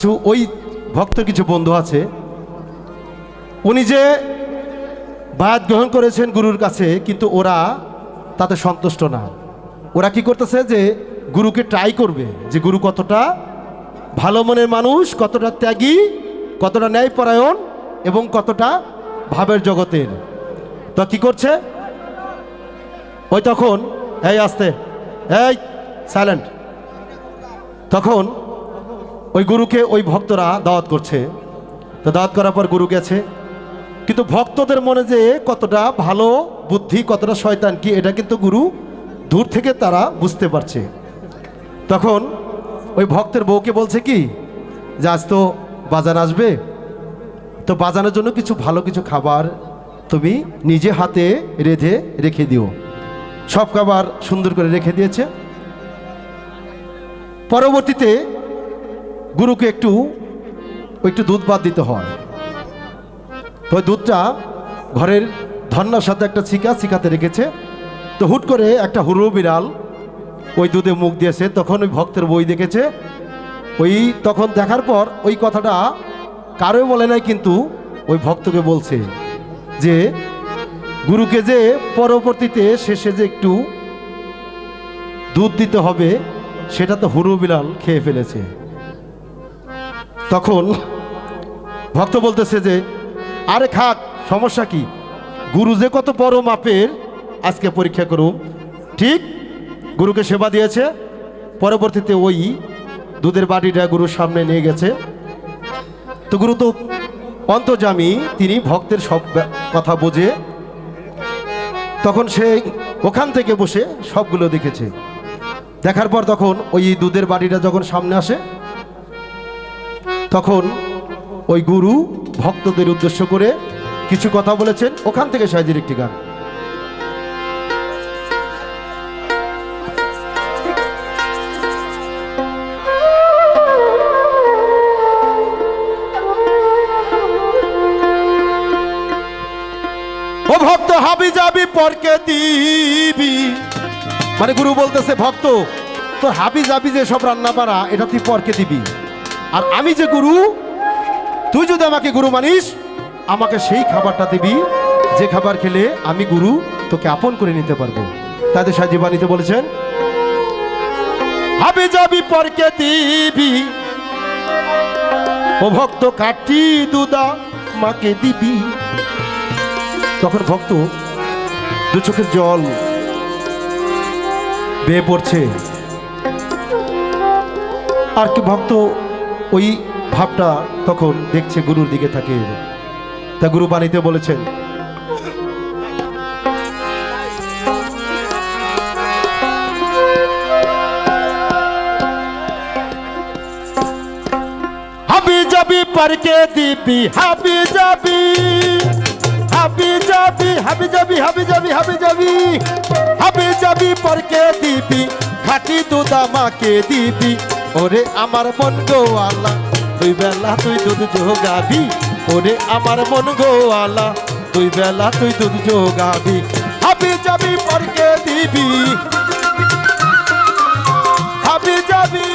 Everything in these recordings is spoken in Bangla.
কিছু ওই ভক্ত কিছু বন্ধু আছে। উনি যে বায়াত গ্রহণ করেছেন গুরুর কাছে, কিন্তু ওরা তাতে সন্তুষ্ট না। ওরা কি করতেছে যে গুরুকে ট্রাই করবে যে গুরু কতটা ভালো মনের মানুষ, কতটা ত্যাগী, কতটা ন্যায়পরায়ণ এবং কতটা ভাবের জগতের। তো কি করছে? ওই তখন, এই আসতে, এই সাইলেন্ট তখন ওই গুরুকে ওই ভক্তরা দাওয়াত করছে। তো দাওয়াত করার পর গুরু গেছে। কিন্তু ভক্তদের মনে যে কতটা ভালো বুদ্ধি, কতটা শয়তান, কি এটা কিন্তু গুরু দূর থেকে তারা বুঝতে পারছে। তখন ওই ভক্তের বউকে বলছে কি, যে আজ তো বাজার আসবে। তো বাজানোর জন্য কিছু ভালো কিছু খাবার তুমি নিজে হাতে রেঁধে রেখে দিও। সব খাবার সুন্দর করে রেখে দিয়েছে। পরবর্তীতে গুরুকে একটু একটু দুধ বাদ দিতে হয়। তো ওই দুধটা ঘরের ধন্যার সাথে একটা শিকা শিখাতে রেখেছে। তো হুট করে একটা হুরু বিড়াল ওই দুধে মুখ দিয়েছে। তখন ওই ভক্তের বই দেখেছে। ওই তখন দেখার পর ওই কথাটা কারোই বলে নাই, কিন্তু ওই ভক্তকে বলছে যে, গুরুকে যে পরবর্তীতে শেষে যে একটু দুধ দিতে হবে, সেটা তো হুরু বিড়াল খেয়ে ফেলেছে। তখন ভক্ত বলতেছে যে, আরে খাক সমস্যা কি? গুরু যে কত বড় মাপের, আজকে পরীক্ষা করুম ঠিক গুরুকে সেবা দিয়েছে। পরবর্তীতে ওই দুধের বাটিটা গুরুর সামনে নিয়ে গেছে। তো গুরু তো অন্তর্জামী তিনি ভক্তের সব কথা বোঝে। তখন সে ওখান থেকে বসে সবগুলো দেখেছে। দেখার পর তখন ওই দুধের বাটিটা যখন সামনে আসে তখন ওই গুরু ভক্তদের উদ্দেশ্য করে কিছু কথা বলেছেন। ওখান থেকে সাহায্যের একটি গান। ও ভক্ত, হাবি যাবি পরকে দিবি। মানে গুরু বলতেছে, ভক্ত, তোর হাবি যাবি যে সব রান্না বাড়া এটা তুই পরকে দিবি। আর আমি যে গুরু, তুই যদি আমাকে গুরু মানিস, আমাকে সেই খাবারটা দিবি, যে খাবার খেলে আমি গুরু, তোকে আপন করে নিতে পারব। তাদের সাহায্য বানিতে বলেছেন, হাবি যাবি পরকে দিবি, ও ভক্ত কাটি দুদা মাকে দিবি। তখন ভক্ত দু চোখের জল বেয়ে পড়ছে। আর কি ভক্ত ওই ভাবটা তখন দেখছে গুরুর দিকে থাকে। তা গুরু বাণীতে বলেছেন, হাবি যাবি পারকে দিবি, হাবি যাবি হাবি যাবি হাবি যাবি হাবি যাবি হাবি যাবি হাবি যাবি পরকে দিবি খাটি দুধা মাকে দিবি ওরে আমার মন গোয়ালা দুই বেলা তুই দুধ যোগাবি ওরে আমার মন গোয়ালা দুই বেলা তুই দুধ যোগাবি হাবি যাবি পরকে দিবি। হাবি যাবি।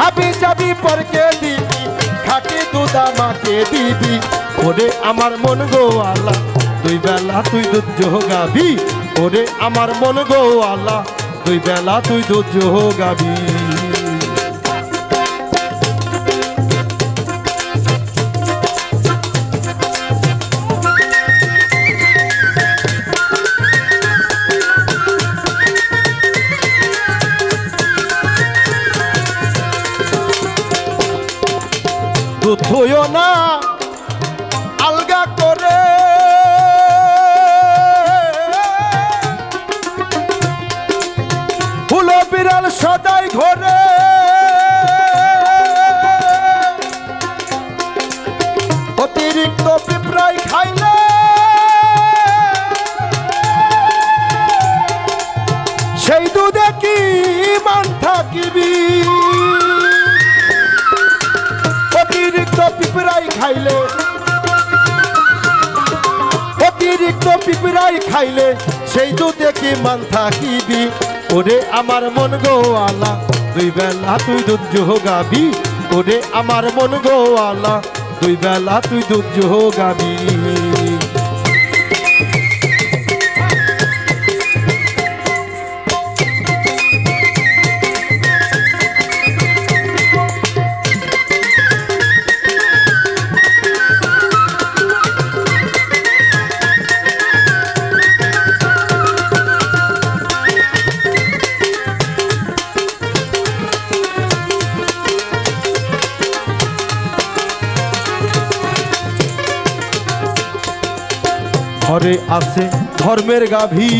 হাবি যাবি পরকে দিবি, খাটি দুধা মাকে দিবি। ওরে আমার মন গোয়ালা দুই বেলা তুই দুধ যোগাবি ওরে আমার মন গো আল্লাহ দুই বেলা তুই দুধ যোগাবি দুধ না ঘরে অতিরিক্ত পিঁপড়াই খাইলে সেই দুধে কি মান থাকিবি? অতিরিক্ত পিঁপড়াই খাইলে, অতিরিক্ত পিঁপড়াই খাইলে সেই দুধে কি মান থাকিবি? ওরে আমার মন গো আলা, দুই বেলা তুই দুধ গাবি। ওরে আমার মন গো আলা, দুই বেলা তুই দুধ গাবি। ঘরে আছে ধর্মের গাভী।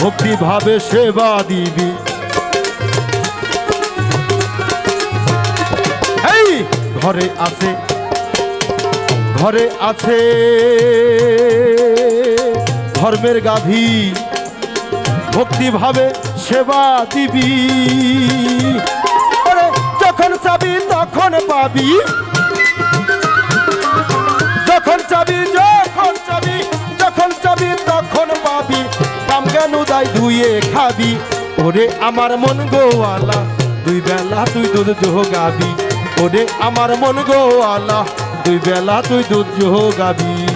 ভক্তি ভাবে সেবা দিবি। ঘরে আছে ঘরে আছে ধর্মের গাভী। ভক্তি ভাবে সেবা দিবি। যখন চাবি তখন পাবি। উদয় ধুয়ে খাবি। ওরে আমার মন গোয়ালা, দুই বেলা তুই দুধ গাবি। ওরে আমার মন গোয়ালা, দুই বেলা তুই দুধ গাবি।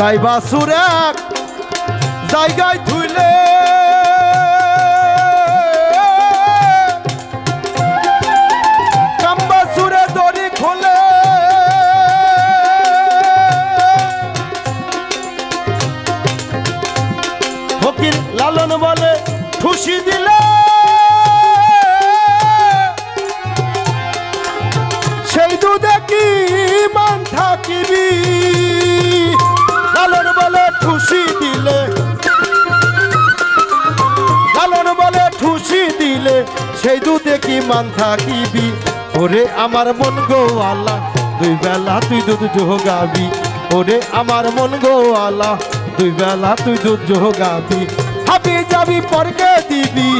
গাইবা জায়গায় ধুইলে। সুরে ফকির লালন বলে খুশি দিলে কি মান থাকিবি ওরে আমার মন গো আল্লাহ, দুই বেলা তুই দুধ যোগাবি ওরে আমার মন গো আল্লাহ, দুই বেলা তুই দুধ যোগাবি হাবি যাবি, পরকে দিবি।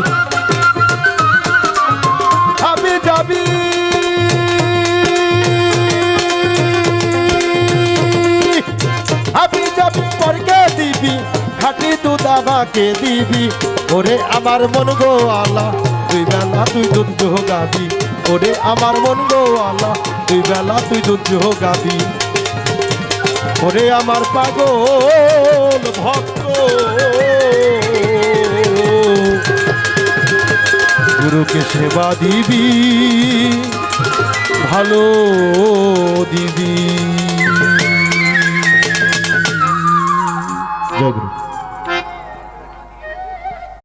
হাবি যাবি। হাবি যাবি, পরকে দিবি। খাটি দুধ আমাকে দিবি। ওরে আমার মন গো আল্লাহ দুই বেলা তুই দুধ যোগাবি ওরে আমার মন গো দুই বেলা তুই দুধ যোগাবি ওরে আমার পাগল ভক্ত। গুরুকে সেবা দিবি, ভালো